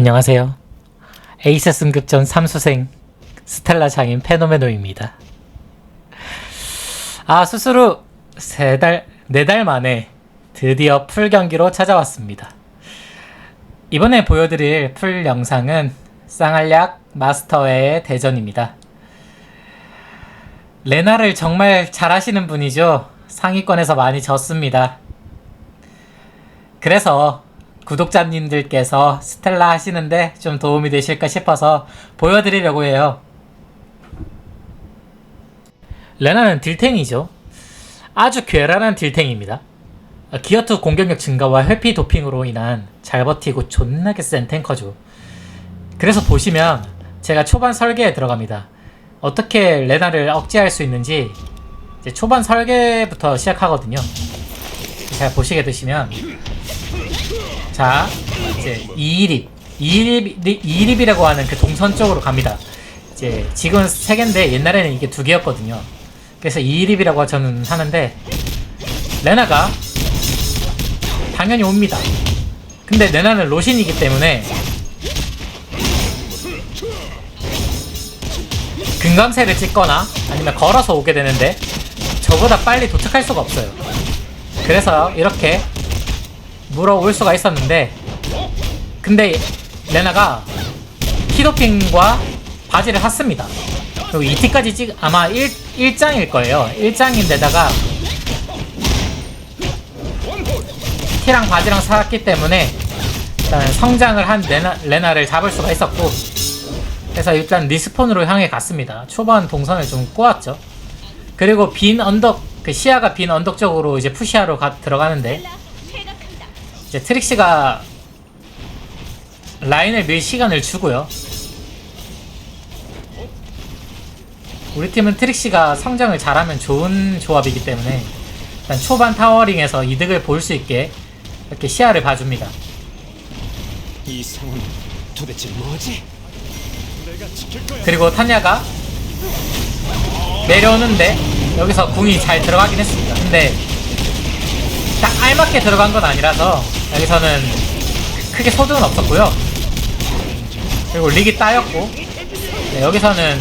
안녕하세요. 에이스 승급전 3수생 스텔라 장인 페노메노입니다. 아, 수수루 세 달, 네달 만에 드디어 풀 경기로 찾아왔습니다. 이번에 보여드릴 풀 영상은 쌍알약 마스터의 대전입니다. 레나를 정말 잘하시는 분이죠. 상위권에서 많이 졌습니다. 그래서 구독자님들께서 스텔라 하시는데 좀 도움이 되실까 싶어서 보여드리려고 해요. 레나는 딜탱이죠. 아주 괴랄한 딜탱입니다. 기어투 공격력 증가와 회피 도핑으로 인한 잘 버티고 존나게 센 탱커죠. 그래서 보시면 제가 초반 설계에 들어갑니다. 어떻게 레나를 억제할 수 있는지 이제 초반 설계부터 시작하거든요. 잘 보시게 되시면 자 이제 2일입 2일입 2일입이라고 하는 그 동선 쪽으로 갑니다. 이제 지금 세 개인데 옛날에는 이게 두 개였거든요. 그래서 2일입이라고 저는 하는데 레나가 당연히 옵니다. 근데 레나는 로신이기 때문에 금강새를 찍거나 아니면 걸어서 오게 되는데 저보다 빨리 도착할 수가 없어요. 그래서 이렇게 물어올 수가 있었는데 근데 레나가 키도핑과 바지를 샀습니다. 그리고 2티까지 찍 아마 1, 1장일 거예요. 1장인데다가 티랑 바지랑 샀기 때문에 일단 성장을 한 레나, 레나를 잡을 수가 있었고 그래서 일단 리스폰으로 향해 갔습니다. 초반 동선을 좀 꼬았죠. 그리고 빈 언덕 그 시야가 빈 언덕 쪽으로 이제 푸시하러 가, 들어가는데 이제 트릭시가 라인을 밀 시간을 주고요. 우리 팀은 트릭시가 성장을 잘하면 좋은 조합이기 때문에 일단 초반 타워링에서 이득을 볼 수 있게 이렇게 시야를 봐줍니다. 이 상황은 도대체 뭐지? 그리고 탄야가 내려오는데 여기서 궁이 잘 들어가긴 했습니다. 근데 딱 알맞게 들어간 건 아니라서 여기서는 크게 소득은 없었고요. 그리고 릭이 따였고 네, 여기서는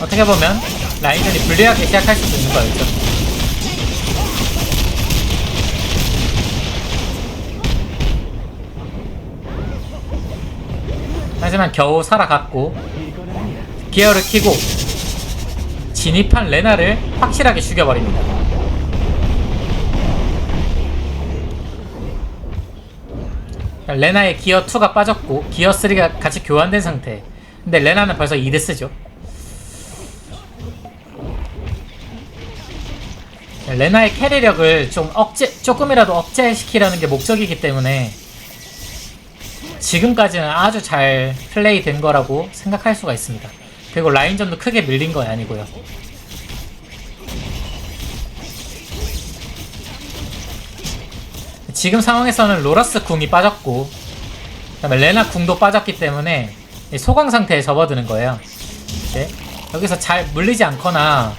어떻게 보면 라인전이 불리하게 시작할 수도 있는 거였죠. 하지만 겨우 살아갔고 기어를 키고 진입한 레나를 확실하게 죽여버립니다. 레나의 기어 2가 빠졌고 기어 3가 같이 교환된 상태. 근데 레나는 벌써 2데스죠. 레나의 캐리력을 좀 억제, 조금이라도 억제시키려는 게 목적이기 때문에 지금까지는 아주 잘 플레이 된 거라고 생각할 수가 있습니다. 그리고 라인전도 크게 밀린 건 아니고요. 지금 상황에서는 로라스 궁이 빠졌고 그다음에 레나 궁도 빠졌기 때문에 소강 상태에 접어드는 거예요. 네? 여기서 잘 물리지 않거나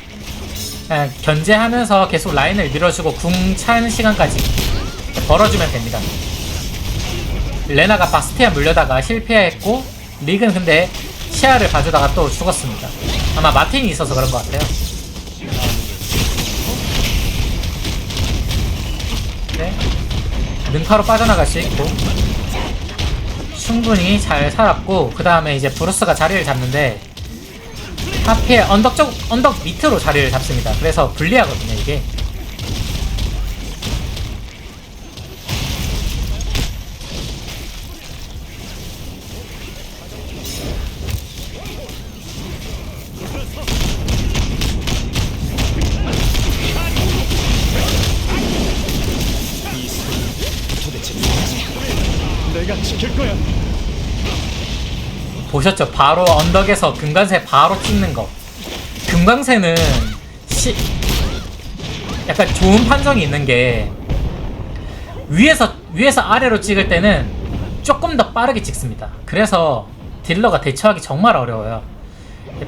그냥 견제하면서 계속 라인을 밀어주고 궁 차는 시간까지 벌어주면 됩니다. 레나가 바스티아 물려다가 실패했고 릭은 근데 시야를 봐주다가 또 죽었습니다. 아마 마틴이 있어서 그런 것 같아요. 네. 능파로 빠져나갈 수 있고 충분히 잘 살았고 그 다음에 이제 브루스가 자리를 잡는데 하필 언덕 쪽 언덕 밑으로 자리를 잡습니다. 그래서 불리하거든요 이게. 보셨죠? 바로 언덕에서 금강새 바로 찍는 거. 금강새는 시... 약간 좋은 판정이 있는 게 위에서 위에서 아래로 찍을 때는 조금 더 빠르게 찍습니다. 그래서 딜러가 대처하기 정말 어려워요.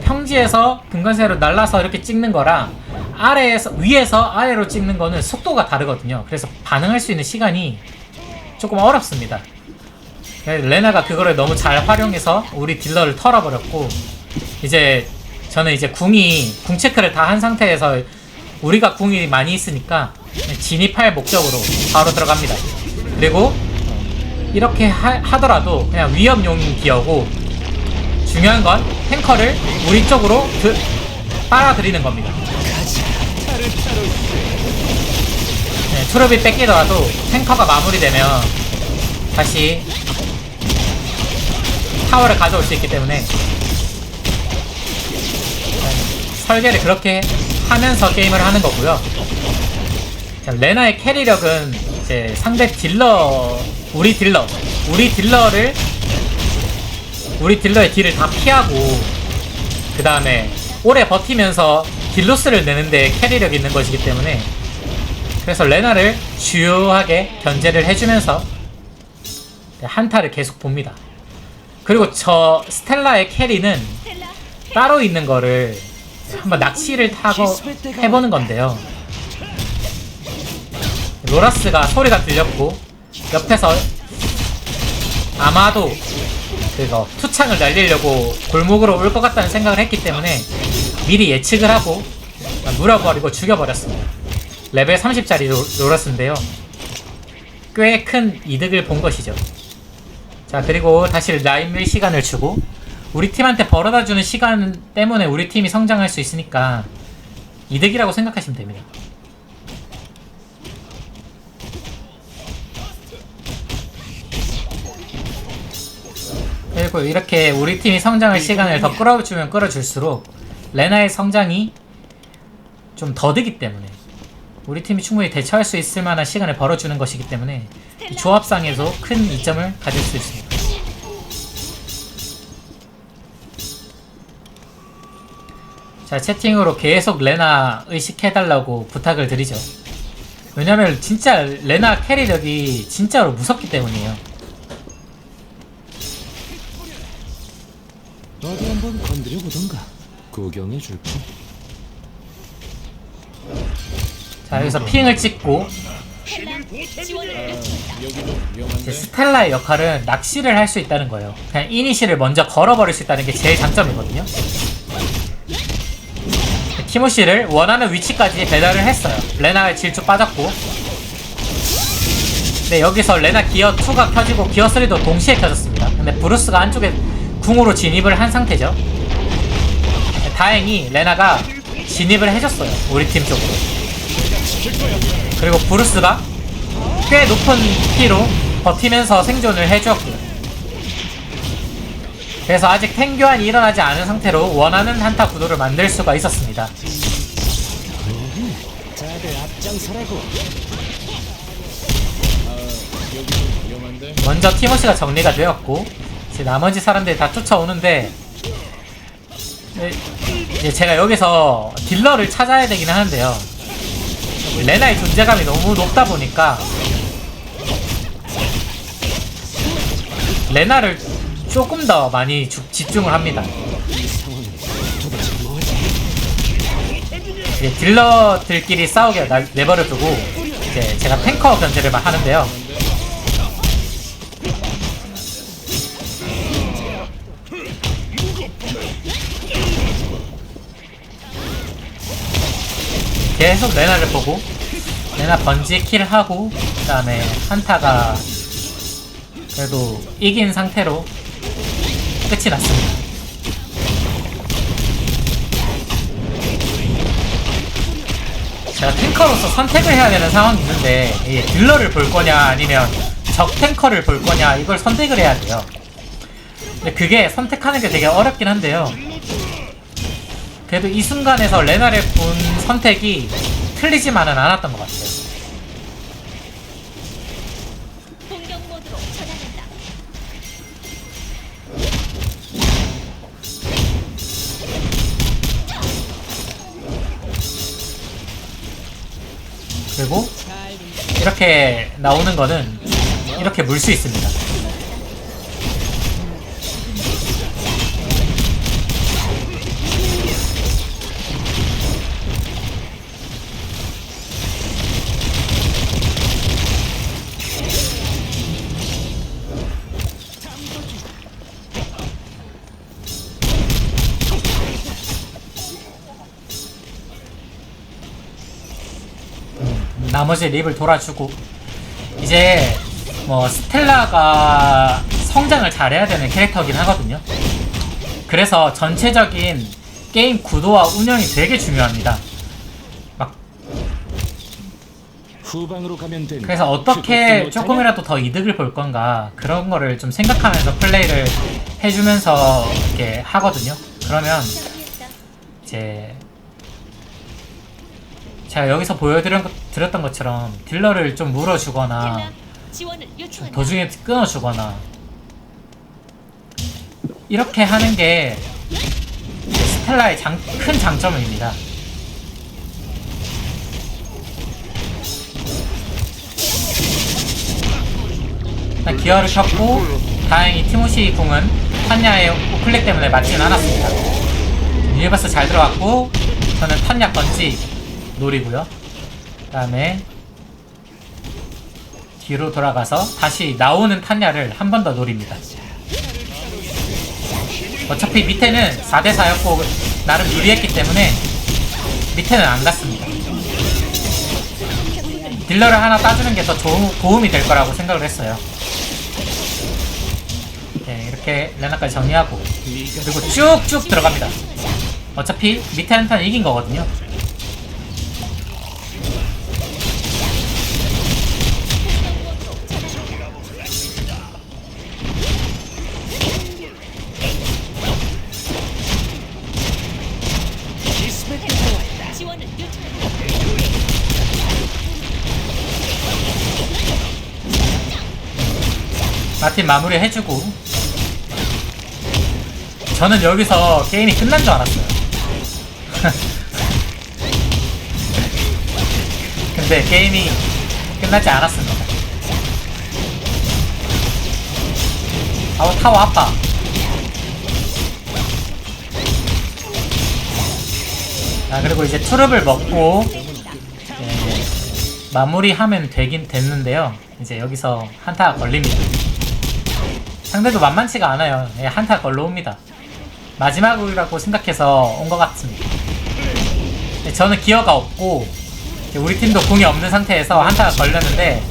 평지에서 금강새로 날라서 이렇게 찍는 거랑 아래에서 위에서 아래로 찍는 거는 속도가 다르거든요. 그래서 반응할 수 있는 시간이 조금 어렵습니다. 레나가 그거를 너무 잘 활용해서 우리 딜러를 털어버렸고 이제 저는 이제 궁이 궁 체크를 다 한 상태에서 우리가 궁이 많이 있으니까 진입할 목적으로 바로 들어갑니다. 그리고 이렇게 하, 하더라도 그냥 위협용 기어고 중요한 건 탱커를 우리 쪽으로 드, 빨아들이는 겁니다. 네, 트롭이 뺏기더라도 탱커가 마무리되면 다시 타워를 가져올 수 있기 때문에 네, 설계를 그렇게 하면서 게임을 하는 거고요. 자, 레나의 캐리력은 이제 상대 딜러, 우리 딜러, 우리 딜러를 우리 딜러의 딜을 다 피하고 그 다음에 오래 버티면서 딜로스를 내는데 캐리력 있는 것이기 때문에 그래서 레나를 주요하게 견제를 해주면서 한타를 계속 봅니다. 그리고 저 스텔라의 캐리는 따로 있는 거를 한번 낚시를 타고 해보는 건데요. 로라스가 소리가 들렸고 옆에서 아마도 그거 투창을 날리려고 골목으로 올 것 같다는 생각을 했기 때문에 미리 예측을 하고 물어버리고 죽여버렸습니다. 레벨 30짜리 로라스인데요. 꽤 큰 이득을 본 것이죠. 자 그리고 다시 라인 밀 시간을 주고 우리 팀한테 벌어다주는 시간 때문에 우리 팀이 성장할 수 있으니까 이득이라고 생각하시면 됩니다. 그리고 이렇게 우리 팀이 성장할 시간을 더 끌어주면 끌어줄수록 레나의 성장이 좀 더디기 때문에 우리 팀이 충분히 대처할 수 있을 만한 시간을 벌어주는 것이기 때문에 이 조합상에서 큰 이점을 가질 수 있습니다. 자 채팅으로 계속 레나 의식해달라고 부탁을 드리죠. 왜냐면 진짜 레나 캐리력이 진짜로 무섭기 때문이에요. 어디 한번 건드려 보던가. 구경해 줄게. 자 여기서 핑을 찍고 스텔라의 역할은 낚시를 할 수 있다는 거예요. 그냥 이니시를 먼저 걸어버릴 수 있다는 게 제일 장점이거든요. 티모시를 원하는 위치까지 배달을 했어요. 레나의 질주 빠졌고. 네, 여기서 레나 기어 2가 켜지고 기어 3도 동시에 켜졌습니다. 근데 브루스가 안쪽에 궁으로 진입을 한 상태죠. 네, 다행히 레나가 진입을 해줬어요. 우리 팀 쪽으로. 그리고 브루스가 꽤 높은 피로 버티면서 생존을 해주었고요. 그래서 아직 탱 교환이 일어나지 않은 상태로 원하는 한타 구도를 만들 수가 있었습니다. 먼저 티모시가 정리가 되었고 이제 나머지 사람들이 다 쫓아오는데 네, 이제 제가 여기서 딜러를 찾아야 되긴 하는데요. 레나의 존재감이 너무 높다 보니까 레나를 조금 더 많이 주- 집중을 합니다. 딜러들끼리 싸우게 나- 내버려두고 이제 제가 탱커 견제를 막 하는데요. 계속 레나를 보고 레나 번지 킬하고 그 다음에 한타가 그래도 이긴 상태로 끝이 났습니다. 제가 탱커로서 선택을 해야 되는 상황이 있는데 이 딜러를 볼 거냐 아니면 적 탱커를 볼 거냐 이걸 선택을 해야 돼요. 근데 그게 선택하는 게 되게 어렵긴 한데요. 그래도 이 순간에서 레나를 본 선택이 틀리지만은 않았던 것 같아요. 그리고 이렇게 나오는 거는 이렇게 물 수 있습니다. 나머지 립을 돌아주고 이제 뭐 스텔라가 성장을 잘해야 되는 캐릭터긴 하거든요. 그래서 전체적인 게임 구도와 운영이 되게 중요합니다. 막. 그래서 어떻게 조금이라도 더 이득을 볼 건가 그런 거를 좀 생각하면서 플레이를 해주면서 이렇게 하거든요. 그러면. 이제 제가 여기서 보여드렸던 것- 것처럼 딜러를 좀 물어주거나. 도중에 끊어주거나 이렇게 하는 게 스텔라의 장, 큰 장점입니다. 일단 기어를 켰고 다행히 티모시 궁은 탄야의 우클릭 때문에 맞지는 않았습니다. 유니버스 잘 들어갔고 저는 탄야 건지 노리고요. 그 다음에 뒤로 돌아가서 다시 나오는 탄야를 한 번 더 노립니다. 어차피 밑에는 4대4였고 나름 유리했기 때문에 밑에는 안 갔습니다. 딜러를 하나 따주는 게 더 도움이 될 거라고 생각을 했어요. 네, 이렇게 레나까지 정리하고 그리고 쭉쭉 들어갑니다. 어차피 밑에 한판 이긴 거거든요. 마틴 마무리 해주고 저는 여기서 게임이 끝난 줄 알았어요. 근데 게임이 끝나지 않았습니다. 아우 타워 아파. 아 그리고 이제 투릅을 먹고 예, 마무리하면 되긴 됐는데요. 이제 여기서 한타가 걸립니다. 상대도 만만치가 않아요. 예, 한타 걸러옵니다. 마지막이라고 생각해서 온 것 같습니다. 예, 저는 기어가 없고 우리 팀도 궁이 없는 상태에서 한타가 걸렸는데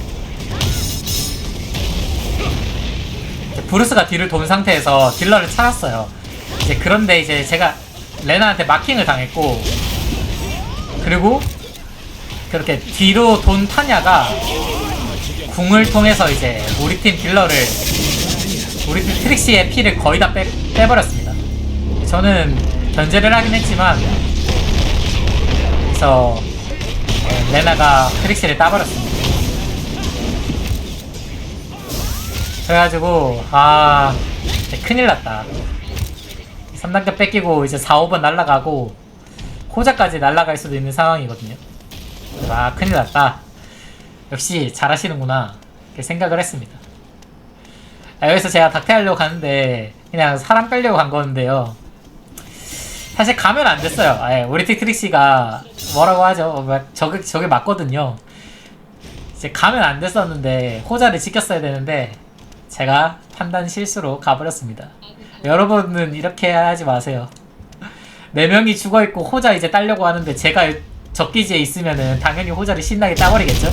브루스가 뒤를 돈 상태에서 딜러를 찾았어요. 이제 그런데 이제 제가 레나한테 마킹을 당했고 그리고 그렇게 뒤로 돈 타냐가 궁을 통해서 이제 우리 팀 딜러를 우리 팀 트릭시의 피를 거의 다 빼, 빼버렸습니다. 저는 견제를 하긴 했지만 그래서 어, 레나가 트릭시를 따버렸습니다. 그래가지고 아 큰일 났다. 3단계 뺏기고 이제 4, 5번 날라가고 호자까지 날라갈 수도 있는 상황이거든요. 아 큰일 났다. 역시 잘하시는구나 이렇게 생각을 했습니다. 아, 여기서 제가 닥태하려고 가는데 그냥 사람 빼려고 간 거는데요. 사실 가면 안 됐어요. 아예 우리 티트릭시가 뭐라고 하죠? 어, 막 저게 저게 맞거든요. 이제 가면 안 됐었는데 호자를 지켰어야 되는데 제가 판단 실수로 가버렸습니다. 여러분은 이렇게 하지 마세요. 네 명이 죽어 있고 호자 이제 따려고 하는데 제가 적기지에 있으면은 당연히 호자를 신나게 따버리겠죠.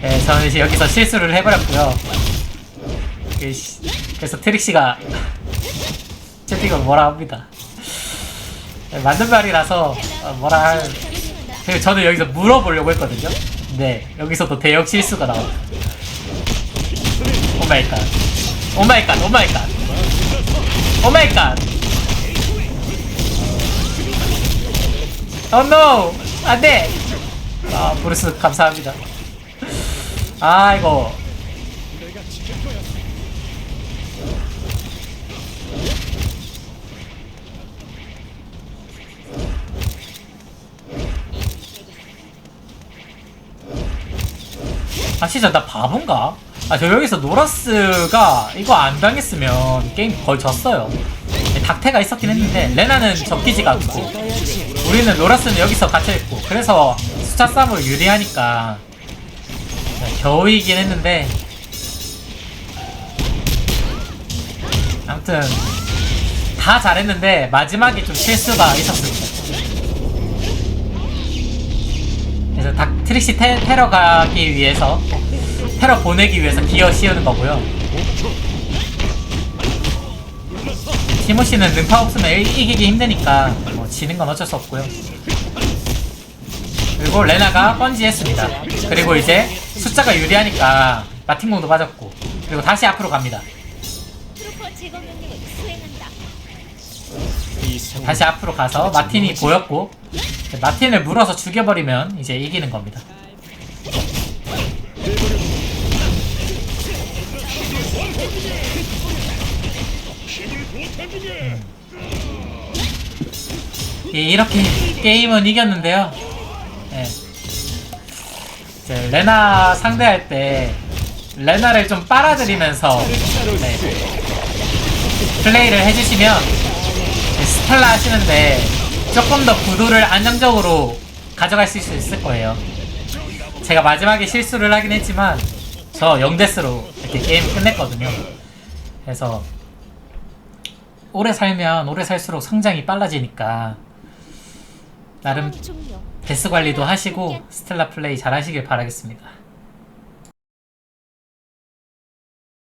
네, 저는 이제 여기서 실수를 해버렸고요. 그 시- 그래서 트릭시가 채팅을 뭐라 합니다. 네, 맞는 말이라서 어, 뭐라 할. 그리고 저는 여기서 물어보려고 했거든요. 네, 여기서도 대역 실수가 나옵니다. 오마이갓. 오마이갓, 오마이갓. 오마이갓. 오 노! 안 돼! 아, 브루스, 감사합니다. 아, 이거. 아 진짜 나 바본가? 아 저 여기서 노라스가 이거 안 당했으면 게임 거의 졌어요 닥테가 있었긴 했는데 레나는 적기지가 없고 우리는 노라스는 여기서 갇혀있고 그래서 숫자 싸움을 유리하니까 겨우 이긴 했는데 아무튼 다 잘했는데 마지막에 좀 실수가 있었습니다 그래서 닥, 트릭시 테, 테러 가기 위해서 테러 보내기 위해서 기어 씌우는 거고요. 티모시는 능파 없으면 이- 이기기 힘드니까 뭐 지는 건 어쩔 수 없고요. 그리고 레나가 번지했습니다. 그리고 이제 숫자가 유리하니까 마틴공도 빠졌고 그리고 다시 앞으로 갑니다. 다시 앞으로 가서 마틴이 보였고 마틴을 물어서 죽여버리면 이제 이기는 겁니다. 예, 이렇게 게임은 이겼는데요. 예. 이제 레나 상대할 때 레나를 좀 빨아들이면서 네, 플레이를 해주시면 스텔라 하시는데 조금 더 구도를 안정적으로 가져갈 수 있을 거예요. 제가 마지막에 실수를 하긴 했지만 저 0데스로 이렇게 게임 끝냈거든요. 그래서 오래 살면 오래 살수록 성장이 빨라지니까 나름. 데스 관리도 하시고 스텔라 플레이 잘 하시길 바라겠습니다.